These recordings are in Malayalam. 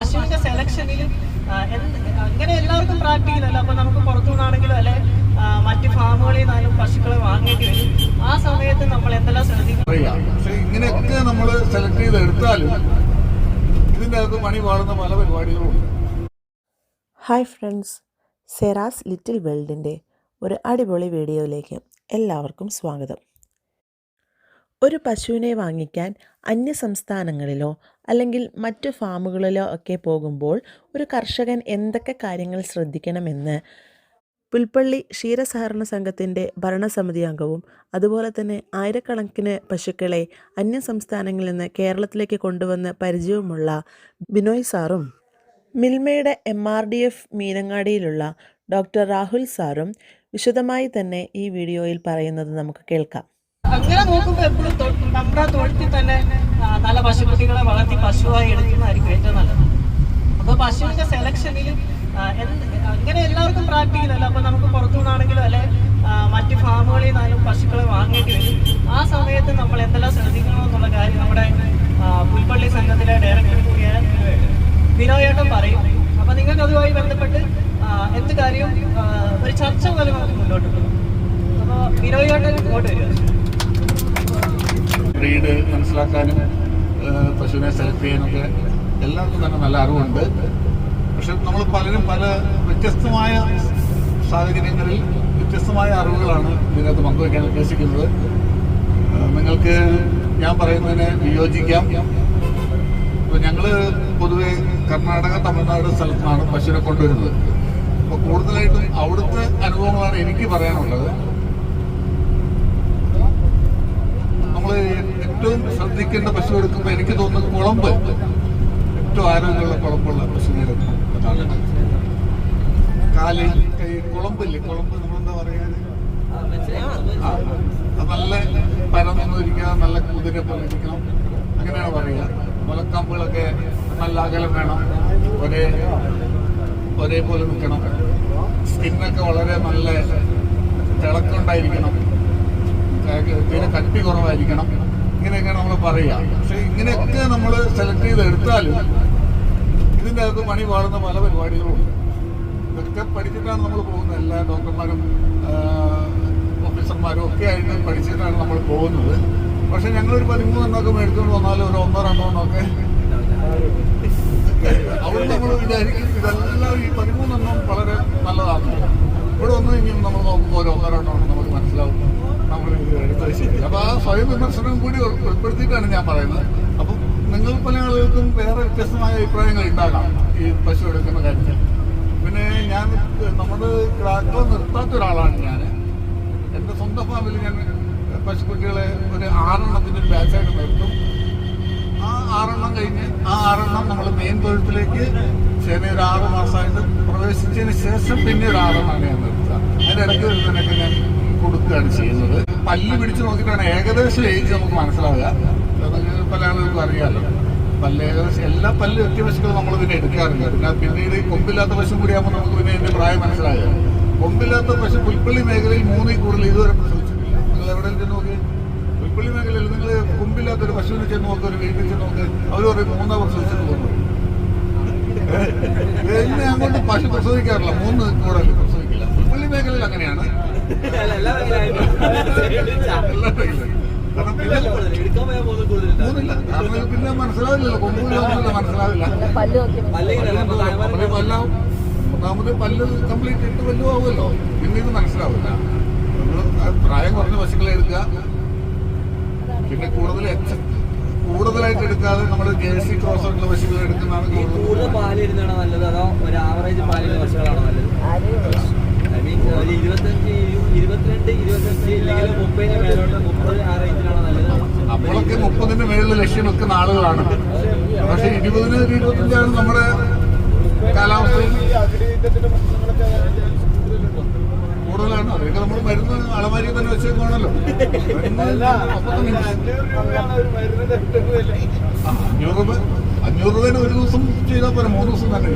പശുവിന്റെ സെലക്ഷനിൽ അങ്ങനെ എല്ലാവർക്കും പ്രാക്ടിക്കൽ അല്ല. അപ്പൊ നമുക്ക് പുറത്തുനിന്നാണെങ്കിലും അല്ലെ മറ്റ് ഫാമുകളിൽ നിന്നാലും പശുക്കളെ വാങ്ങേണ്ടി വരും. ആ സമയത്ത് നമ്മൾ എന്തെല്ലാം ശ്രദ്ധിക്കും പക്ഷെ ഇങ്ങനെയൊക്കെ നമ്മൾ സെലക്ട് ചെയ്ത് എടുത്താലും ഇതിന്റെ അകത്ത് മണി പാടുന്ന പല പരിപാടികളും ഹായ് ഫ്രണ്ട്സ് സെറാസ് ലിറ്റിൽ വേൾഡിന്റെ ഒരു അടിപൊളി വീഡിയോയിലേക്ക് എല്ലാവർക്കും സ്വാഗതം. ഒരു പശുവിനെ വാങ്ങിക്കാൻ അന്യ സംസ്ഥാനങ്ങളിലോ അല്ലെങ്കിൽ മറ്റു ഫാമുകളിലോ ഒക്കെ പോകുമ്പോൾ ഒരു കർഷകൻ എന്തൊക്കെ കാര്യങ്ങൾ ശ്രദ്ധിക്കണമെന്ന് പുൽപ്പള്ളി ക്ഷീരസഹകരണ സംഘത്തിന്റെ ഭരണസമിതി അംഗവും അതുപോലെ തന്നെ ആയിരക്കണക്കിന് പശുക്കളെ അന്യ സംസ്ഥാനങ്ങളിൽ നിന്ന് കേരളത്തിലേക്ക് കൊണ്ടുവന്ന് പരിചയവുമുള്ള ബിനോയ് സാറും മിൽമയുടെ എം ആർ ഡി എഫ് മീനങ്ങാടിയിലുള്ള ഡോക്ടർ രാഹുൽ സാറും വിശദമായി തന്നെ ഈ വീഡിയോയിൽ പറയുന്നത് നമുക്ക് കേൾക്കാം. അങ്ങനെ നോക്കുമ്പോൾ എപ്പോഴും നമ്മുടെ തൊഴുത്തിൽ തന്നെ നല്ല പശുക്കുട്ടികളെ വളർത്തി പശുവായി എടുക്കുന്നതായിരിക്കും ഏറ്റവും നല്ലത്. അപ്പൊ പശുവിന്റെ സെലക്ഷനിൽ അങ്ങനെ എല്ലാവർക്കും പ്രാക്ടിക്കൽ അപ്പൊ നമുക്ക് പുറത്തുനിന്നാണെങ്കിലും അല്ലെ മറ്റു ഫാമുകളിൽ നിന്നാലും പശുക്കളെ വാങ്ങേണ്ടി വരും. ആ സമയത്ത് നമ്മൾ എന്തെല്ലാം ശ്രദ്ധിക്കണം എന്നുള്ള കാര്യം നമ്മുടെ പുൽപ്പള്ളി സംഘത്തിലെ ഡയറക്ടർ കൂടിയായ വിനോയേട്ടൻ പറയും. അപ്പൊ നിങ്ങൾക്ക് അതുമായി ബന്ധപ്പെട്ട് എന്ത് കാര്യവും ഒരു ചർച്ച പോലെ നമുക്ക് മുന്നോട്ട് പോകും അപ്പോൾ വിനോയേട്ടൻ ഇങ്ങോട്ട് വരിക. ബ്രീഡ് മനസ്സിലാക്കാനും പശുവിനെ സെലക്ട് ചെയ്യാനൊക്കെ എല്ലാവർക്കും തന്നെ നല്ല അറിവുണ്ട്. പക്ഷെ നമ്മൾ പലരും പല വ്യത്യസ്തമായ സാഹചര്യങ്ങളിൽ വ്യത്യസ്തമായ അറിവുകളാണ് ഇതിനകത്ത് പങ്കുവയ്ക്കാൻ ഉദ്ദേശിക്കുന്നത്. നിങ്ങൾക്ക് ഞാൻ പറയുന്നതിനെ വിയോജിക്കാം. അപ്പോൾ ഞങ്ങൾ പൊതുവെ കർണാടക തമിഴ്നാട് സ്ഥലത്താണ് പശുവിനെ കൊണ്ടുവരുന്നത്. അപ്പോൾ കൂടുതലായിട്ടും അവിടുത്തെ അനുഭവങ്ങളാണ് എനിക്ക് പറയാനുള്ളത്. നമ്മൾ ഏറ്റവും ശ്രദ്ധിക്കേണ്ട പശു എടുക്കുമ്പോൾ എനിക്ക് തോന്നുന്നത് കുളമ്പ്. ഏറ്റവും ആരോഗ്യമുള്ള കുളമ്പുള്ള പശുവിനെ അതാണ് കാൽ കൈ കുളമ്പില്ലേ? കുളമ്പ് നമ്മളെന്താ പറയാ നല്ല പരന്നൊന്നും ഇരിക്കാതെ നല്ല കുതിര പോലെ ഇരിക്കണം. അങ്ങനെയാണ് പറയുക. മുലക്കമ്പുകളൊക്കെ നല്ല അകലം വേണം. ഒരേ ഒരേപോലെ നിൽക്കണം. സ്കിന്നൊക്കെ വളരെ നല്ല തിളക്കമുണ്ടായിരിക്കണം തീരെ കട്ടി കുറവായിരിക്കണം. ഇങ്ങനെയൊക്കെയാണ് നമ്മൾ പറയുക പക്ഷെ ഇങ്ങനെയൊക്കെ നമ്മൾ സെലക്ട് ചെയ്തെടുത്താലും ഇതിന്റെ അകത്ത് മണി പാടുന്ന പല പരിപാടികളും ഇതൊക്കെ പഠിച്ചിട്ടാണ് നമ്മൾ പോകുന്നത്. എല്ലാ ഡോക്ടർമാരും ഓഫീസർമാരും ഒക്കെ ആയിട്ട് പഠിച്ചിട്ടാണ് നമ്മൾ പോകുന്നത്. പക്ഷെ ഞങ്ങളൊരു പതിമൂന്നെണ്ണമൊക്കെ മേടിച്ചുകൊണ്ട് വന്നാൽ ഒരു ഒന്നോ രണ്ടോ എണ്ണമൊക്കെ അവിടെ നമ്മൾ വിചാരിക്കും ഇതെല്ലാം ഈ പതിമൂന്നെണ്ണം വളരെ നല്ലതാണ്. ഇവിടെ ഒന്നും ഇനിയും നമ്മൾ നോക്കുമ്പോൾ ഒരു ഒന്നോ രണ്ടോ നമുക്ക് മനസ്സിലാവും. അപ്പോൾ ആ സ്വയം വിമർശനം കൂടി ഉൾ- ഉൾപ്പെടുത്തിയിട്ടാണ് ഞാൻ പറയുന്നത്. അപ്പൊ നിങ്ങൾ പല ആളുകൾക്കും വേറെ വ്യത്യസ്തമായ അഭിപ്രായങ്ങൾ ഉണ്ടാകാം ഈ പശു എടുക്കുന്ന കാര്യത്തിൽ. പിന്നെ ഞാൻ നമ്മുടെ ക്രാക്കോ നിർത്താത്ത ഒരാളാണ് ഞാൻ. എന്റെ സ്വന്തം ഫാമിലി ഞാൻ പശുക്കുട്ടികളെ ഒരു ആറെണ്ണത്തിന്റെ ബാച്ചായിട്ട് നിർത്തും. ആ ആറെണ്ണം കഴിഞ്ഞ് ആ ആറെണ്ണം നമ്മൾ മെയിൻ തൊഴുത്തിലേക്ക് ചെറിയ ഒരു ആറ് മാസമായിട്ട് പ്രവേശിച്ചതിന് ശേഷം പിന്നെ ഒരു ആറെണ്ണം ഞാൻ നിർത്തുക. അതിന്റെ ഇടയ്ക്ക് വരുന്നതിനൊക്കെ ഞാൻ കൊടുക്കുകയാണ് ചെയ്യുന്നത്. പല്ല് പിടിച്ച് നോക്കിയിട്ടാണ് ഏകദേശം ഏജ് നമുക്ക് മനസ്സിലാവുക. പല്ലാണ് നമുക്ക് ആളുകൾക്കും അറിയാമല്ലോ പല്ല് ഏകദേശം എല്ലാ പല്ല് വ്യക്തി പശുക്കളും നമ്മൾ പിന്നെ എടുക്കാറില്ല പിന്നെ പിന്നീട് ഈ കൊമ്പില്ലാത്ത പശു കൂടിയാകുമ്പോൾ നമുക്ക് പിന്നെ അതിന്റെ പ്രായം മനസ്സിലാകുക കൊമ്പില്ലാത്ത പശു പുൽപ്പള്ളി മേഖലയിൽ മൂന്നിൽ കൂടുതൽ ഇതുവരെ പ്രസവിച്ചിട്ടില്ല. നിങ്ങൾ എവിടെ ചെന്ന് നോക്കി. പുൽപ്പള്ളി മേഖലയിൽ നിങ്ങൾ കൊമ്പില്ലാത്തൊരു പശുവിനെ ചെന്ന് നോക്ക് ഒരു വീട്ടിൽ ചെന്ന് നോക്ക്. അവർ പറയും മൂന്നാം പ്രസവിച്ചെന്ന് തോന്നുന്നു എന്നെ അങ്ങോട്ട് പശു പ്രസവിക്കാറില്ല. മൂന്ന് കൂടുതൽ പ്രസവിക്കില്ല. പുൽപ്പള്ളി മേഖലയിൽ അങ്ങനെയാണ്. പിന്നെ മനസ്സിലാവില്ലല്ലോ. കൊമ്പുകളൊന്നുമില്ല മനസ്സിലാവില്ല. പല്ലാവും ഒന്നാമത് പല്ല് കംപ്ലീറ്റ് ഇട്ട് വല്ലതും ആവുമല്ലോ. പിന്നെ ഇത് മനസ്സിലാവില്ല. പ്രായം കുറഞ്ഞ പശുക്കളെ എടുക്കുക. പിന്നെ കൂടുതൽ കൂടുതലായിട്ട് എടുക്കാതെ നമ്മൾ ജേഴ്സി ക്രോസ് ആയിട്ടുള്ള പശുക്കളെ എടുക്കുന്നതാണ് കൂടുതൽ പാൽ ഇരുന്നാണോ നല്ലത്? അതോ ഒരു ആവറേജ് പാലിന്റെ പശുക്കളാണോ നല്ലത് ഐ മീൻ ഒരു ഇരുപത്തഞ്ച് ഇരു- ഇരുപത്തിരണ്ട് ഇരുപത്തഞ്ച് ഇല്ലെങ്കിൽ മുപ്പതിന് മേളിലെ ലക്ഷ്യമൊക്കെ ആളുകളാണ് പക്ഷെ ഇരുപതിന് ഇരുപത്തഞ്ചാണ് നമ്മുടെ കൂടുതലാണ്. അതൊക്കെ നമ്മൾ മരുന്ന് അളമാരി തന്നെ ആ, അഞ്ഞൂറ് രൂപ അഞ്ഞൂറ് രൂപേനെ ഒരു ദിവസം ചെയ്താൽ പോരാ മൂന്ന് ദിവസം തന്നെ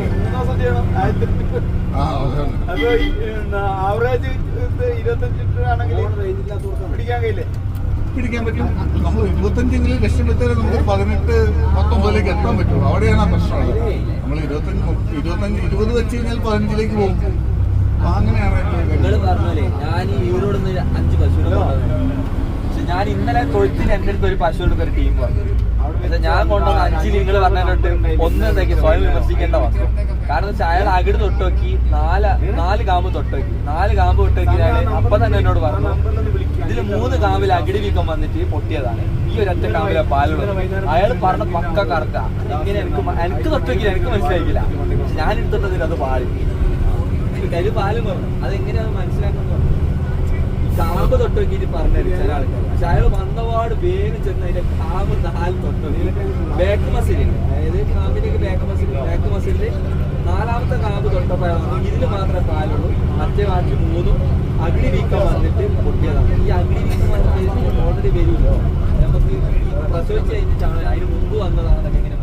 ആവറേജ് ഇരുപത്തഞ്ച് പിടിക്കാൻ കഴിയില്ലേ? പിടിക്കാൻ പറ്റും. നമ്മൾ ഇരുപത്തഞ്ചെങ്കിലും ലക്ഷം വെച്ചാൽ നമുക്ക് പതിനെട്ട് പത്തൊമ്പതിലേക്ക് എത്താൻ പറ്റും അവിടെയാണ് ആ പ്രശ്നമുള്ളത്. നമ്മൾ ഇരുപത്തഞ്ച് ഇരുപത്തഞ്ച് ഇരുപത് വെച്ച് കഴിഞ്ഞാൽ പതിനഞ്ചിലേക്ക് പോകും. അങ്ങനെയാണ് അതിന്റെ നിങ്ങൾ പറഞ്ഞോലേ ഞാൻ അഞ്ച് പക്ഷെ ഞാൻ ഇന്നലെ തൊഴുത്തിന് എന്റെ അടുത്ത് ഒരു പശു എടുത്തൊരു ടീം വന്നു. പക്ഷെ ഞാൻ കൊണ്ടുവന്ന അഞ്ച് നിങ്ങൾ പറഞ്ഞിട്ട് ഒന്ന് എന്താക്കി സ്വയം വിമർശിക്കേണ്ട വസ്തു കാരണം വെച്ചാൽ അയാൾ അകിട് തൊട്ടുനോക്കി നാല് നാല് കാമ്പ് തൊട്ടുനോക്കി നാല് കാമ്പ് തൊട്ടുനോക്കി ഞാൻ അപ്പൊ തന്നെ എന്നോട് പറഞ്ഞു ഇതിൽ മൂന്ന് കാമ്പിൽ അകിടി വീക്കം വന്നിട്ട് പൊട്ടിയതാണ്. ഈ ഒരൊറ്റ കാമ്പിലെ പാലുള്ളത്. അയാൾ പറഞ്ഞ പക്ക കറക്ക ഇങ്ങനെ എനിക്ക് എനിക്ക് തൊട്ടുനോക്കില്ല എനിക്ക് മനസ്സിലായിക്കില്ല ഞാൻ എടുത്തിട്ടതിൽ അത് പാൽ കരു പാലും പറഞ്ഞു അതെങ്ങനെയാണ് മനസ്സിലാക്കുന്നത് കാമ്പ് തൊട്ട് നോക്കിയിട്ട് പറഞ്ഞു ചില ആൾക്കാർ പക്ഷെ അയാൾ വന്നപാട് വേഗം ചെന്ന് അതിന്റെ കാമ്പ് നാല് തൊട്ട് ബാക്ക് മസിലില്ല അതായത് കാമ്പിലേക്ക് ബാക്ക് മസിൽ ബാക്ക് മസിൽ നാലാമത്തെ കാമ്പ് തൊട്ടപ്പോൾ ഇതിന് ഇതിൽ മാത്രമേ പാലുള്ളൂ. മറ്റേ ബാക്കി മൂന്നും അഗ്നി വീക്കം വന്നിട്ട് പൊട്ടിയതാണ്. ഈ അഗ്നി വീക്കം വന്നിട്ട് ഓൾറെഡി വരുമല്ലോ നമുക്ക് പ്രസവിച്ച് കഴിഞ്ഞിട്ടാണ് അതിന് മുമ്പ് വന്നതാണെന്നൊക്കെ എങ്ങനെ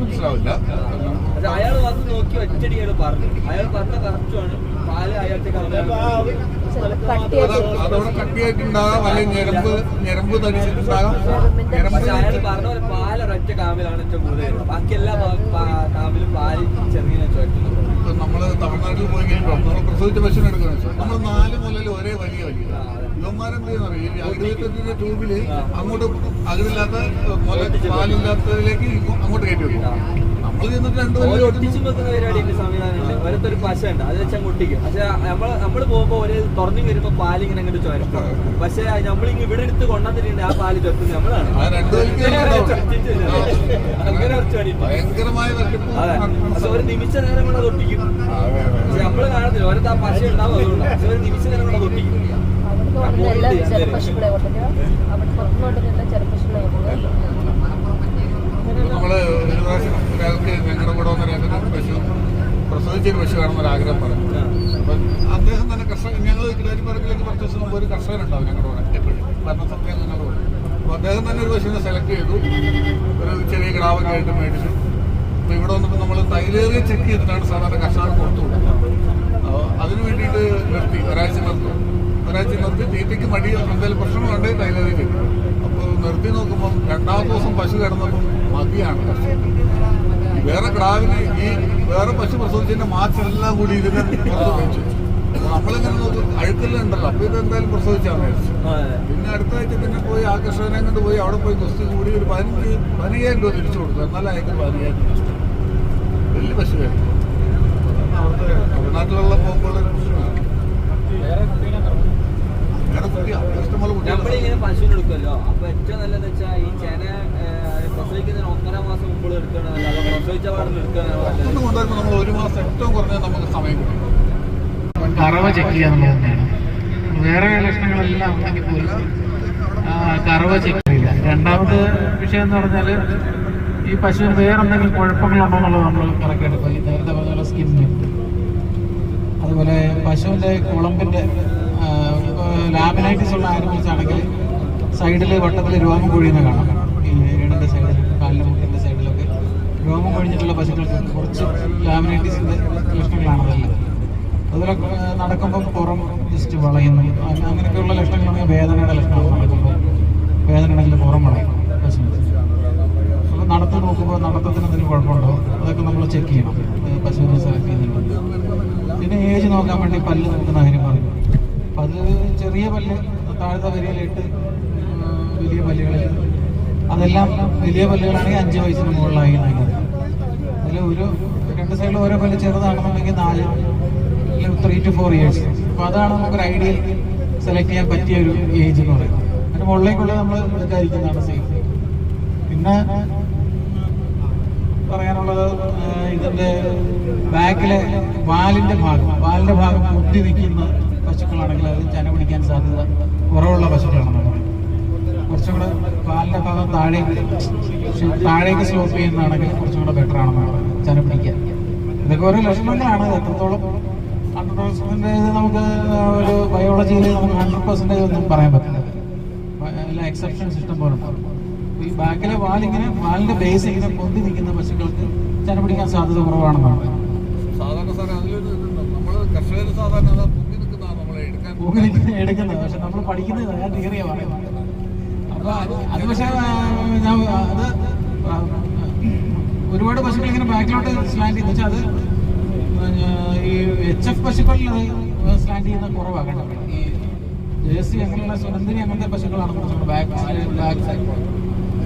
മനസ്സിലാവില്ല. അയാൾ വന്ന് നോക്കി ഒറ്റടി അയാൾ പറഞ്ഞു. അയാൾ പറഞ്ഞ കറക്റ്റുമാണ് പാൽ അയാൾക്ക് അത് അതവിടെ കട്ടിയായിട്ടുണ്ടാകാം അല്ലെങ്കിൽ ഞരമ്പ് ഞരമ്പ് തടിച്ചിട്ടുണ്ടാകാം പറഞ്ഞ പാൽ ഒരൊറ്റ കാമിലാണ് ഏറ്റവും കൂടുതൽ. ബാക്കി എല്ലാ പാ- പാൽ ചെറിയ നമ്മൾ തമിഴ്നാട്ടിൽ പോയി കഴിയുമ്പോൾ നമ്മൾ പ്രസവിച്ച പശുവിനെ എടുക്കുന്ന വെച്ചാൽ നമ്മൾ നാല് മുതൽ ഒരേ വലിയ വലിയ ഇവന്മാരെന്ത് ചെയ്യുന്ന ഈ അഗ്രഹത്തിന്റെ ട്യൂബിൽ അങ്ങോട്ട് അകലില്ലാത്ത പാലില്ലാത്തതിലേക്ക് അങ്ങോട്ട് കയറ്റി വെക്കും. നമ്മൾ ഒട്ടിച്ചു വെക്കുന്ന പരിപാടിന്റെ സംവിധാനമുണ്ട് ഓരോരുത്തർ പശ ഉണ്ട് അത് വെച്ചാൽ മുട്ടിക്കും പക്ഷെ നമ്മൾ നമ്മൾ പോകുമ്പോ ഒരു തുറന്നു വരുമ്പോ പാൽ ഇങ്ങനെ അങ്ങോട്ട് ചോരും പക്ഷെ നമ്മളിങ്ങ് ഇവിടെ എടുത്ത് കൊണ്ടുവന്നിട്ടുണ്ട് ആ പാൽ ചൊത്തുന്നത് നമ്മളാണ്. ഇങ്ങനെ. അങ്ങനെ പക്ഷെ ഒരു നിമിഷ നേരം കൊണ്ട് അത് ഒട്ടിക്കും. പക്ഷെ നമ്മൾ കാണത്തില്ല. ഓരോ പശ ഉണ്ടാവും അതുകൊണ്ടാണ് പക്ഷെ ഒരു നിമിഷ നേരം കൊണ്ട് അത് ഒട്ടിക്കും അവിടുന്ന് കൊണ്ടുവരുന്ന എല്ലാ ചെറുപ്പശുക്കളെ കൊണ്ടുവരിക അവിടെ പുറത്തുനിന്ന് കൊണ്ടുവരുന്ന ചെറുപ്പശുക്കളെ കൊണ്ടുവരിക നമ്മൾ ഒരു പ്രാവശ്യം ഒരാൾക്ക് ഞങ്ങളുടെ കൂടെ വന്ന ഒരാൾക്ക് പശു പശു വേണമെന്ന് ഒരു ആഗ്രഹം പറഞ്ഞു. അപ്പം അദ്ദേഹം തന്നെ കർഷകൻ ഞങ്ങൾ കിടാരിപ്പറക്കിലേക്ക് കുറച്ച് ദിവസം മുമ്പ് ഒരു കർഷകനുണ്ടാവും ഞങ്ങളുടെ കൂടെ. എപ്പോഴും. ഭരണസഭ ഞങ്ങളുടെ കൂടെ. അപ്പോൾ അദ്ദേഹം തന്നെ ഒരു പശുവിനെ സെലക്ട് ചെയ്തു. ഒരു ചെറിയ കിടാവൊക്കെ ആയിട്ട് മേടിച്ചു. അപ്പോൾ ഇവിടെ വന്നപ്പോൾ നമ്മൾ തൈലേറിയ ചെക്ക് ചെയ്തിട്ടാണ് സാധാരണ കർഷകർ കൊടുത്തു കൊടുക്കുന്നത്. അതിന് വേണ്ടിയിട്ട് നിർത്തി. ഒരാഴ്ച നിർത്തി. ഒരാഴ്ച നിർത്തി തീറ്റയ്ക്ക് മടി എന്തെങ്കിലും പ്രശ്നങ്ങളുണ്ടെങ്കിൽ തൈലേറിയ ചെക്ക് അപ്പോൾ നിർത്തി നോക്കുമ്പം രണ്ടാമത്തെ ദിവസം പശു കിടന്നപ്പം മതിയാണ് കർഷകർ വേറെ കിടാവിന് ഈ വേറെ പശു പ്രസവിച്ചതിന്റെ മാച്ചെല്ലാം കൂടി ഇതിനെ പ്രസവിച്ചു നമ്മളിങ്ങനെ നോക്കും? അഴുക്കെല്ലാം ഉണ്ടല്ലോ. അപ്പൊ ഇത് എന്തായാലും പ്രസവിച്ചാന്ന് വിചാരിച്ചു. പിന്നെ അടുത്ത ആഴ്ച പിന്നെ പോയി ആ കർഷകനെ കൊണ്ട് പോയി അവിടെ പോയി കുസ്തി കൂടി ഒരു പതിനഞ്ച് പതിനയ്യായിരം രൂപ തിരിച്ചു കൊടുത്തു. എന്നാലും അയക്ക് പതിനയ്യായിരം. വലിയ പശുവായിരുന്നു. തമിഴ്നാട്ടിലുള്ള പോകുമ്പോൾ പശുവിനെടുക്കല്ലോ നമ്മളിങ്ങനെ പശുവിനെ എടുക്കുമല്ലോ. അപ്പൊ ഏറ്റവും നല്ലതെന്ന് വെച്ചാൽ ഈ ചെന പ്രസവിക്കുന്നതിന് ഒന്നര മാസം മുമ്പ് എടുക്കണം അല്ലാതെ പ്രസവിച്ച പാടുന്ന എടുക്കണം പുറത്തുനിന്ന് കൊണ്ടുവരുമ്പോൾ നമ്മൾ ഒരു മാസം ഏറ്റവും കുറഞ്ഞ നമുക്ക് സമയം കിട്ടും കറവ ചെക്ക് ചെയ്യുക എന്നുള്ളത് തന്നെയാണ് വേറെ ലക്ഷണങ്ങളെല്ലാം ഉണ്ടെങ്കിൽ പോലും കറവ ചെക്ക് ചെയ്യില്ല. രണ്ടാമത് വിഷയം എന്ന് പറഞ്ഞാൽ ഈ പശുവിന് വേറെ എന്തെങ്കിലും കുഴപ്പങ്ങളുണ്ടോ എന്നുള്ളത് നമ്മൾ കറക്റ്റായിട്ട് ഈ നേരത്തെ പറഞ്ഞ പോലെ സ്കിന്ന് അതുപോലെ പശുവിന്റെ കുളമ്പിന്റെ ലാമിനൈറ്റിസ് ഉള്ള ആനിമൽസ് ആണെങ്കിൽ സൈഡിൽ വട്ടത്തിൽ രോമം കൊഴിയുന്ന കാണാം. രോമം കഴിഞ്ഞിട്ടുള്ള പശുക്കൾക്ക് കുറച്ച് ലാമിനേറ്റീസിന്റെ ലക്ഷണങ്ങളാണ് അതെല്ലാം അതുപോലെ നടക്കുമ്പോൾ പുറം ജസ്റ്റ് വളയുന്നു. അങ്ങ- അങ്ങനെയൊക്കെയുള്ള ലക്ഷണങ്ങളാണെങ്കിൽ വേദനയുടെ ലക്ഷണമാണ് നടക്കുമ്പോൾ വേദന ഉണ്ടെങ്കിൽ പുറം വളയും പശുവിന്. അപ്പോൾ നടത്തം നോക്കുമ്പോൾ നടത്തത്തിന് എന്തെങ്കിലും കുഴപ്പമുണ്ടോ? അതൊക്കെ നമ്മൾ ചെക്ക് ചെയ്യണം. പശുവിനെ സെലക്ട് ചെയ്യുന്നുണ്ട്. പിന്നെ ഏജ് നോക്കാൻ വേണ്ടി പല്ല് നോക്കുന്ന കാര്യം പറയും അപ്പം അത് ചെറിയ പല്ല് താഴ്ത്ത വരിയിലിട്ട് വലിയ പല്ലുകളിൽ അതെല്ലാം വലിയ പല്ലുകളാണെങ്കിൽ അഞ്ച് വയസ്സിന് മുകളിലായി എന്നുള്ളത് ഒരു രണ്ട് സൈഡിൽ ഓരോ പല്ല് ചെറുതാണെന്നുണ്ടെങ്കിൽ നാല് ത്രീ ടു ഫോർ ഇയേഴ്സ് അപ്പോൾ അതാണ് നമുക്കൊരു ഐഡിയൽ സെലക്ട് ചെയ്യാൻ പറ്റിയ ഒരു ഏജ് എന്ന് പറയുന്നത്. അതിന് മുകളിലേക്കുള്ള നമ്മൾ എടുക്കാതിരിക്കുന്നതാണ് സേഫ് പിന്നെ പറയാനുള്ളത് ഇതിന്റെ ബാക്കിലെ വാലിന്റെ ഭാഗം. വാലിന്റെ ഭാഗം മുട്ടി നിൽക്കുന്ന പശുക്കളാണെങ്കിൽ അത് ചന പിടിക്കാൻ സാധ്യത കുറവുള്ള പശുക്കളാണ് കുറച്ചുകൂടെ കുറച്ചും കൂടെ വാലിന്റെ ഭാഗം താഴേക്ക് താഴേക്ക് സ്ലോപ്പ് ചെയ്യുന്നതാണെങ്കിൽ കുറച്ചും കൂടെ ബെറ്റർ ആണെന്നാണ് ചന പിടിക്കാൻ ഇതൊക്കെ ഒരു ലക്ഷണങ്ങളാണ് എത്രത്തോളം ഹൺഡ്രഡ് പെർസെന്റേജ് നമുക്ക് ഒരു ബയോളജിയിൽ നമുക്ക് ഹൺഡ്രഡ് പെർസെന്റേജ് ഒന്നും പറയാൻ പറ്റില്ല. എല്ലാ എക്സെപ്ഷൻ സിസ്റ്റം പോലെ ഈ ബാക്കിലെ വാലിങ്ങനെ വാലിന്റെ ബേസ് ഇങ്ങനെ പൊന്തി നിൽക്കുന്ന പശുക്കൾക്ക് ചന പിടിക്കാൻ സാധ്യത കുറവാണെന്നാണ്. സാധാരണ സാറേ അതിലൊരു നമ്മൾ കർഷകർ സാധാരണ പൊങ്ങി നിൽക്കുന്നതാണ് നമ്മളെ എടുക്കാൻ ഊഹിക്കുന്നത് എടുക്കുന്നത് പക്ഷെ നമ്മൾ പഠിക്കുന്നത് ഞാൻ തിയറിയാണ് അപ്പൊ അത് പക്ഷേ ഞാൻ അത് ഒരുപാട് പശുക്കൾ ഇങ്ങനെ ബാക്കിലോട്ട് സ്ലാൻഡ് ചെയ്ത് വെച്ചാൽ അത് ഈ എച്ച് എഫ് പശുക്കളിൽ അത് സ്ലാൻഡ് ചെയ്യുന്ന കുറവാണ് ഈ ജേഴ്സി അങ്ങനെയുള്ള സുനന്ദിനി അങ്ങനത്തെ പശുക്കളാണ് കുറച്ചുകൂടെ ബാക്ക് ബാക്ക് സൈഡ്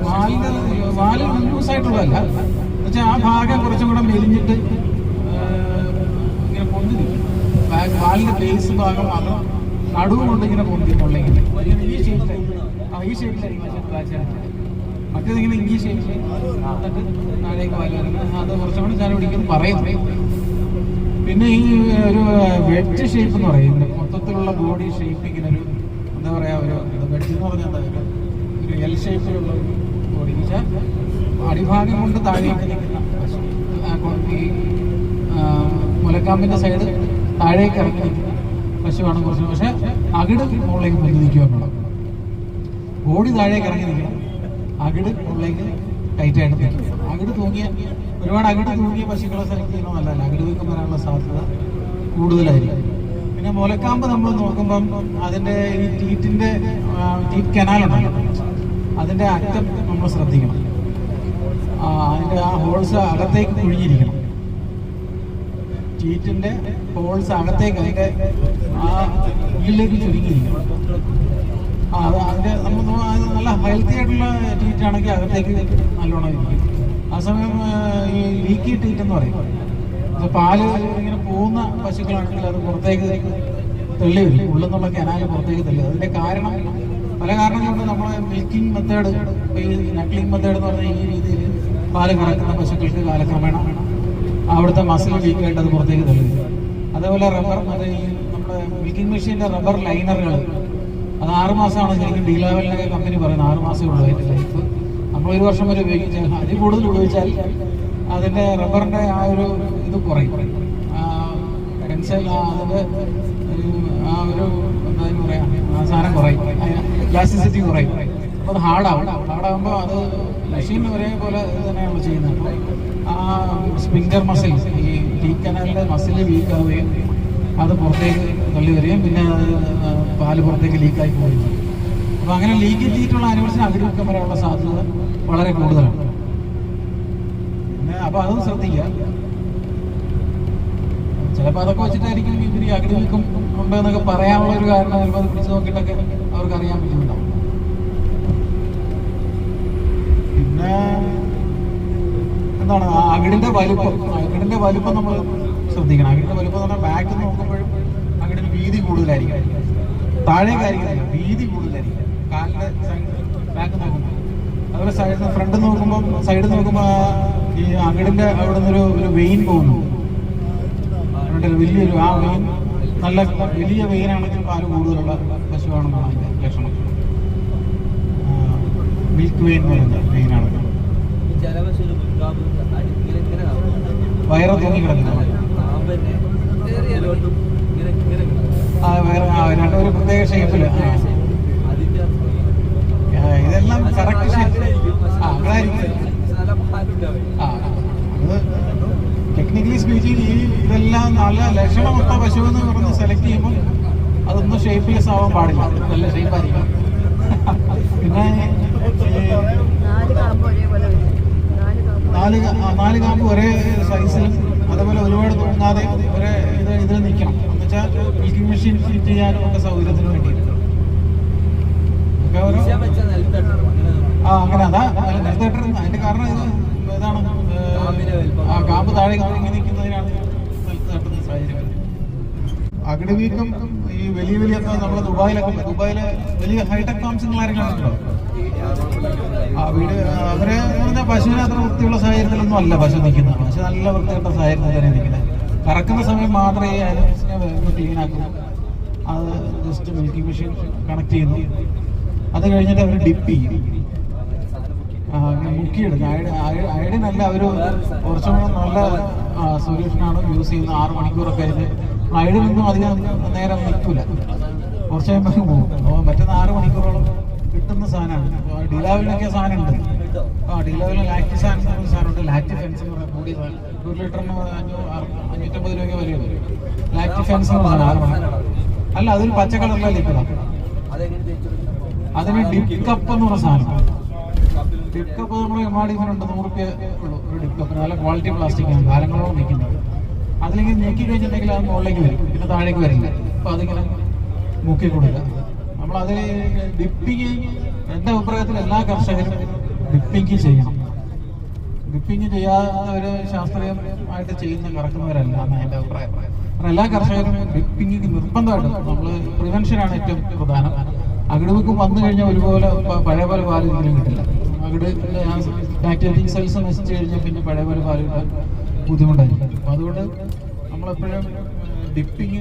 വാലിന് വാൽ ലൂസ് ആയിട്ടുള്ളതല്ല. എന്നുവെച്ചാൽ ആ ഭാഗം കുറച്ചും കൂടെ മെലിഞ്ഞിട്ട് ഇങ്ങനെ പൊന്തിരിക്കും ബാക്ക് വാലിന്റെ ബേസ് ഭാഗം മാത്രം നടുവ് കൊണ്ട് ഇങ്ങനെ. പൊന്തിരിക്കും ഈ ഷേപ്പിലായിരിക്കും ആ ഈ ഷേപ്പിലായിരിക്കും ബാക്ക് സൈഡ് ഇംഗ്ലീഷ് അത് കുറച്ചുകൂടി ഞാൻ പിടിക്കും പറയുന്നു പിന്നെ ഈ ഒരു വെഡ് ഷേപ്പ് എന്ന് പറയും. മൊത്തത്തിലുള്ള ബോഡി ഷേപ്പ് ഇങ്ങനെ ഒരു എന്താ പറയാ ഒരു വെഡ് എന്ന് പറഞ്ഞാൽ എന്താ ഒരു- എൽ ഷേപ്പിലുള്ള ബോഡി വെച്ചാൽ അടിഭാഗം കൊണ്ട് താഴേക്ക് നിൽക്കുന്ന ഈ മുലക്കാമ്പിന്റെ സൈഡ് താഴേക്ക് ഇറങ്ങി പശുവാണ് കുറച്ച്. പക്ഷെ അകിട് മുകളിലേക്ക് പൊന്തി നിൽക്കുക എന്നുള്ളത്. ബോഡി താഴേക്ക് ഇറങ്ങി നിൽക്കണം അകിട് ഉള്ളിലേക്ക് ടൈറ്റ് ആയിട്ട് നിൽക്കും. അകിട് തൂങ്ങിയ ഒരുപാട് അകിട് തൂങ്ങിയ പശുക്കളെ സെലക്ട് ചെയ്യണം അല്ല അകിട് വീക്കം വരാനുള്ള സാധ്യത കൂടുതലായിരിക്കും. പിന്നെ മുലക്കാമ്പ് നമ്മൾ നോക്കുമ്പം അതിന്റെ ഈ ടീറ്റിന്റെ ടീറ്റ് കനാലുണ്ടല്ലോ അതിന്റെ അറ്റം നമ്മൾ ശ്രദ്ധിക്കണം. അതിന്റെ ആ ഹോൾസ് അകത്തേക്ക് കുഴിഞ്ഞിരിക്കണം. ടീറ്റിന്റെ ഹോൾസ് അകത്തേക്ക് അതിന്റെ ആ ഉള്ളിലേക്ക് ചുരുങ്ങിയിരിക്കണം. നമ്മൾ നല്ല ഹെൽത്തി ആയിട്ടുള്ള ട്രീറ്റ് ആണെങ്കിൽ അകത്തേക്ക് നല്ലോണം ഇരിക്കും. ആ സമയം ഈ ലീക്കി ട്രീറ്റ് എന്ന് പറയും. പാൽ ഇങ്ങനെ പോകുന്ന പശുക്കളാണെങ്കിൽ അത് പുറത്തേക്ക് തെള്ളി വരും. ഉള്ളിൽ നിന്നുള്ള കനാല് പുറത്തേക്ക് തെള്ളി അതിന്റെ കാരണം പല കാരണങ്ങൾ കൊണ്ട് നമ്മൾ മിൽക്കിംഗ് മെത്തേഡ് ഈ നക്ലിംഗ് മെത്തേഡ് എന്ന് പറഞ്ഞ ഈ രീതിയിൽ പാൽ കറക്കുന്ന പശുക്കൾക്ക് കാലക്രമേണ അവിടുത്തെ മസിൽ വീക്കായിട്ട് അത് പുറത്തേക്ക് തള്ളി അതേപോലെ റബ്ബർ അത് ഈ നമ്മുടെ മിൽക്കിംഗ് മെഷീന്റെ റബ്ബർ ലൈനറുകൾ അത് ആറുമാസമാണ് ശരിക്കും ഡി ലെവലിനൊക്കെ കമ്പനി പറയുന്നത്. ആറ് മാസമേ ഉള്ളൂ അതിന്റെ ലൈഫ് നമ്മൾ ഒരു വർഷം വരെ ഉപയോഗിച്ചാൽ അതിൽ കൂടുതൽ ഉപയോഗിച്ചാൽ അതിന്റെ റബ്ബറിന്റെ ആ ഒരു ഇത് കുറയും. പെൻസിൽ അതിന്റെ ആ ഒരു എന്താ പറയുക ആ സാധനം കുറയും. ഇലാസ്റ്റിസിറ്റി കുറയും. അപ്പോൾ അത് ഹാർഡാവും ഹാർഡാകുമ്പോൾ അത് മെഷീൻ ഒരേപോലെ തന്നെയാണ് ചെയ്യുന്നത്. ആ സ്പിങ്കർ മസിൽ ഈ ടീ കനാലിന്റെ മസിൽ വീക്ക് ആവുകയും അത് പുറത്തേക്ക് തള്ളി വരികയും പിന്നെ അത് പാൽ പുറത്തേക്ക് ലീക്കായി പോവുകയും ചെയ്യും അപ്പോൾ അങ്ങനെ ലീക്ക് എത്തിയിട്ടുള്ള ആനിമൽസിന് അകിടി വെക്കാൻ വരാനുള്ള സാധ്യത വളരെ കൂടുതലാണ്. പിന്നെ അപ്പോൾ അതും ശ്രദ്ധിക്കുക. ചിലപ്പോൾ അതൊക്കെ വെച്ചിട്ടായിരിക്കും ഇവർ ഈ അകിടി നിൽക്കും ഉണ്ട് എന്നൊക്കെ പറയാനുള്ള ഒരു കാരണം ചിലപ്പോൾ അത് പിടിച്ചു നോക്കിയിട്ടൊക്കെ അവർക്ക് അറിയാൻ പറ്റുന്നുണ്ടാവും. പിന്നെ എന്താണ്? ആ അകിടിന്റെ വലിപ്പം അകിടിന്റെ വലിപ്പം നമ്മൾ ശ്രദ്ധിക്കണം. അകിടിന്റെ വലുപ്പം എന്ന് പറഞ്ഞാൽ ബാക്ക് നോക്കുമ്പോഴും അകിടിന് വീതി കൂടുതലായിരിക്കും. താഴേക്കായിരിക്കും വീതി കൂടുതലായിരിക്കും. കാലിന്റെ സൈഡ് ബാക്ക് നോക്കുമ്പോൾ. അതുപോലെ സൈഡ് ഫ്രണ്ട് നോക്കുമ്പോൾ സൈഡ് നോക്കുമ്പോൾ ഈ അകിടിന്റെ അവിടെ നിന്നൊരു ഒരു വെയിൻ പോകുന്നു. വലിയൊരു ആ വെയിൻ നല്ല വലിയ വെയിനാണെങ്കിൽ പാൽ കൂടുതലുള്ള പശുവാണെന്നാണ് അതിന്റെ ലക്ഷണം. മിൽക്ക് വെയിൻ പറയുന്നത് വെയിനാണ് തോന്നി. വയറ് തൂങ്ങി കിടക്കുന്നത് ഏറിയലോട്ടും ഇങ്ങനെ ഇങ്ങനെ ആ വേറെ ആ രണ്ട് ഒരു പ്രത്യേക ഷേപ്പിൽ ഇതെല്ലാം കറക്റ്റ് ടെക്നിക്കലി സ്പീച്ചിങ് ഈ ഇതെല്ലാം നല്ല ലക്ഷണമൊത്ത പശു എന്ന് പറഞ്ഞ് സെലക്ട് ചെയ്യുമ്പോൾ അതൊന്നും ഷേപ്പ്ലെസ് ആവാൻ പാടില്ല. നല്ല ഷേപ്പായിരിക്കും പിന്നെ നാല് നാല് കാമ്പ് ഒരേ സൈസിലും അതേപോലെ ഒരുപാട് തോന്നാതെ ഒരു ഇത് ഇതിൽ നിൽക്കണം എന്നുവെച്ചാൽ മിൽക്കിംഗ് മെഷീൻ ഫിറ്റ് ചെയ്യാനും ഒക്കെ സൗകര്യത്തിന് വേണ്ടിയിട്ട്. ആ അങ്ങനെ അതാ. നിലത്തേട്ടർ അതിന്റെ കാരണം ഇത് ഇതാണ്. ആ കാമ്പ് താഴെ ഇറങ്ങി നിൽക്കുന്നതിനാണ് നിലത്തേട്ടുന്ന സാഹചര്യം അഗ്നിവീക്കം അകിട് വീക്കം ഈ വലിയ വലിയ നമ്മുടെ ദുബായിലൊക്കെ ദുബായിലെ വലിയ ഹൈടെക് ഫാംസ് ആരെങ്കിലും ഉണ്ടോ? ആ വീട് അവരെ പറഞ്ഞാൽ പശുവിന് അത്ര വൃത്തിയുള്ള സാഹചര്യത്തിലൊന്നും അല്ല പശു നിൽക്കുന്നത്. പശു നല്ല വൃത്തിയുള്ള സാഹചര്യത്തിൽ തന്നെ നിൽക്കുന്നത്. കറക്കുന്ന സമയം മാത്രമേ ക്ലീൻ ആക്കുന്നു അത് ജസ്റ്റ് മിൽക്കിംഗ് മെഷീൻ കണക്ട് ചെയ്യുന്നു. അത് കഴിഞ്ഞിട്ട് അവർ ഡിപ്പ് ചെയ്യും. അയ- അയഡിനല്ല അവർ കുറച്ചും കൂടെ നല്ല സൊല്യൂഷനാണ് യൂസ് ചെയ്യുന്നത്. ആറ് മണിക്കൂറൊക്കെ അതിന് അയഡിനൊന്നും അധികം നേരം നിൽക്കില്ല. കുറച്ച് കഴിയുമ്പോൾ പോകും. അപ്പോൾ മറ്റൊന്ന് ആറ് മണിക്കൂറോളം സാധനമാണ്. ഡിലാവിലൊക്കെ സാധനം ഉണ്ട് ആ ഡിലാവിലെ ലാക്ടി സാധനം പറഞ്ഞ സാധനമുണ്ട്. ലാക്ടി ഫെൻസ് എന്ന് കൂടി ഒരു ലിറ്ററിന് അഞ്ഞൂറ് അഞ്ഞൂറ്റമ്പത് രൂപയ്ക്ക് വിലയുള്ളൂ ലാക്ടി ഫെൻസ് എന്ന് പറഞ്ഞാൽ അല്ല അതൊരു പച്ച കളറിലെ? അതിന് ഡിപ് കപ്പ് എന്ന് പറഞ്ഞ സാധനം. ഡിപ് കപ്പ് നമ്മൾ ഉണ്ട്. നൂറ് ഉള്ളൂ. ഒരു ഡിപ് നല്ല ക്വാളിറ്റി പ്ലാസ്റ്റിക് ആണ്. നിൽക്കുന്നത് അതിലേക്ക് നീക്കി കഴിഞ്ഞിട്ടുണ്ടെങ്കിൽ അത് മുകളിലേക്ക് വരും. പിന്നെ താഴേക്ക് വരില്ല. അപ്പൊ അതിങ്ങനെ മുക്കി കൊടുക്കുക. നമ്മൾ അതിൽ ഡിപ്പിങ് എന്റെ അഭിപ്രായത്തിൽ എല്ലാ കർഷകരും ഡിപ്പിങ് ചെയ്യണം. ഡിപ്പിങ് ചെയ്യാത്തവര് ശാസ്ത്രീയമായിട്ട് ചെയ്യുന്ന കറക്കുന്നവരല്ല എന്നാണ് എന്റെ അഭിപ്രായം. എല്ലാ കർഷകരും ഡിപ്പിങ് നിർബന്ധമായിട്ടും നമ്മൾ പ്രിവെൻഷനാണ് ഏറ്റവും പ്രധാനം. അകിടുവെക്ക് വന്നു കഴിഞ്ഞാൽ ഒരുപോലെ പഴയ പോലെ പാൽ ഇതിലും കിട്ടില്ല. അകിട് ബാക്ടീരിയ സെൽസ് നശിച്ചു കഴിഞ്ഞാൽ പിന്നെ പഴയ പോലെ പാൽ കിട്ടാൻ ബുദ്ധിമുട്ടായിരിക്കും. അപ്പം അതുകൊണ്ട് നമ്മളെപ്പോഴും ഡിപ്പിങ്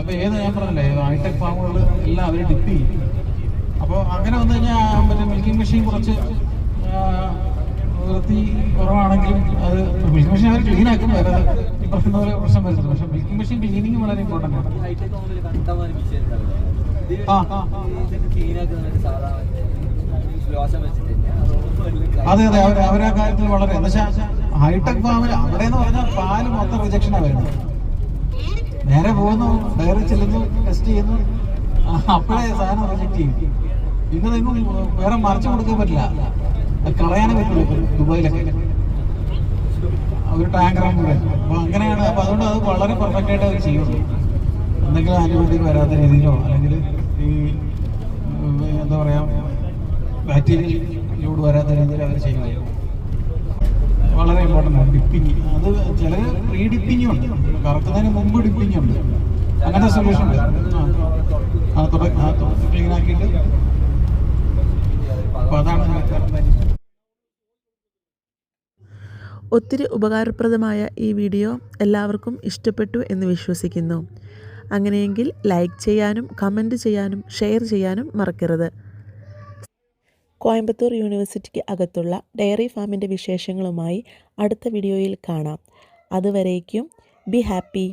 അപ്പോൾ ഏത് ഞാൻ പറഞ്ഞില്ലേ? ഹൈടെക് ഫാമുകൾ എല്ലാം അവർ ഡിപ്പ് ചെയ്യും. അപ്പോൾ അങ്ങനെ വന്നു കഴിഞ്ഞാൽ മറ്റേ മിൽക്കിംഗ് മെഷീൻ കുറച്ച് വൃത്തി കുറവാണെങ്കിലും അത് മിൽക്കിംഗ് മെഷീൻ അവർ ക്ലീൻ ആക്കും. വേറെ ഈ പ്രശ്നം പോലെ പ്രശ്നം വരുന്നത് പക്ഷേ മിൽക്കിംഗ് മെഷീൻ ക്ലീനിങ് വളരെ ഇമ്പോർട്ടന്റ് ആണ്? അതോ അതെ. അവർ അവരെ കാര്യത്തിൽ വളരെ എന്ന് വെച്ചാൽ ഹൈടെക് ഫാമിൽ അവിടെ എന്ന് പറഞ്ഞാൽ പാൽ മൊത്തം റിജക്ഷനാണ് വരുന്നത്. നേരെ പോകുന്നു ഡയറി ചെല്ലുന്നു ടെസ്റ്റ് ചെയ്യുന്നു. അപ്പോഴേ സാധനം റിജക്ട് ചെയ്യും. പിന്നെ നിങ്ങൾ വേറെ മറച്ചു കൊടുക്കാൻ പറ്റില്ല. കളയാനും പറ്റുള്ളൂ ദുബായിലൊക്കെ. ഒരു ടാങ്കറാണ് അപ്പൊ അങ്ങനെയാണ്. അപ്പൊ അതുകൊണ്ട് അത് വളരെ പെർഫെക്റ്റ് ആയിട്ട് അവർ ചെയ്യുള്ളൂ. എന്തെങ്കിലും ആന്റിബയോട്ടിക് വരാത്ത രീതിയിലോ അല്ലെങ്കിൽ ഈ എന്താ പറയാ ബാക്ടീരിയൽ വരാത്ത രീതിയിൽ അവർ ചെയ്യുകയും വളരെ ഇമ്പോർട്ടന്റ് ആണ്. ഡിപ്പിങ് അത് ചില പ്രീ ഡിപ്പിങ് ഉണ്ട്. കറക്കുന്നതിന് മുമ്പ് ഡിപ്പിങ് ഉണ്ട്. അങ്ങനത്തെ സൊല്യൂഷൻ ഉണ്ട്. ആ തുടക്കം ക്ലീൻ ആക്കിയിട്ട് ഒത്തിരി ഉപകാരപ്രദമായ ഈ വീഡിയോ എല്ലാവർക്കും ഇഷ്ടപ്പെട്ടു എന്ന് വിശ്വസിക്കുന്നു. അങ്ങനെയെങ്കിൽ ലൈക്ക് ചെയ്യാനും കമന്റ് ചെയ്യാനും ഷെയർ ചെയ്യാനും മറക്കരുത്. കോയമ്പത്തൂർ യൂണിവേഴ്സിറ്റിക്ക് അകത്തുള്ള ഡയറി ഫാമിന്റെ വിശേഷങ്ങളുമായി അടുത്ത വീഡിയോയിൽ കാണാം. അതുവരേക്കും ബി ഹാപ്പി.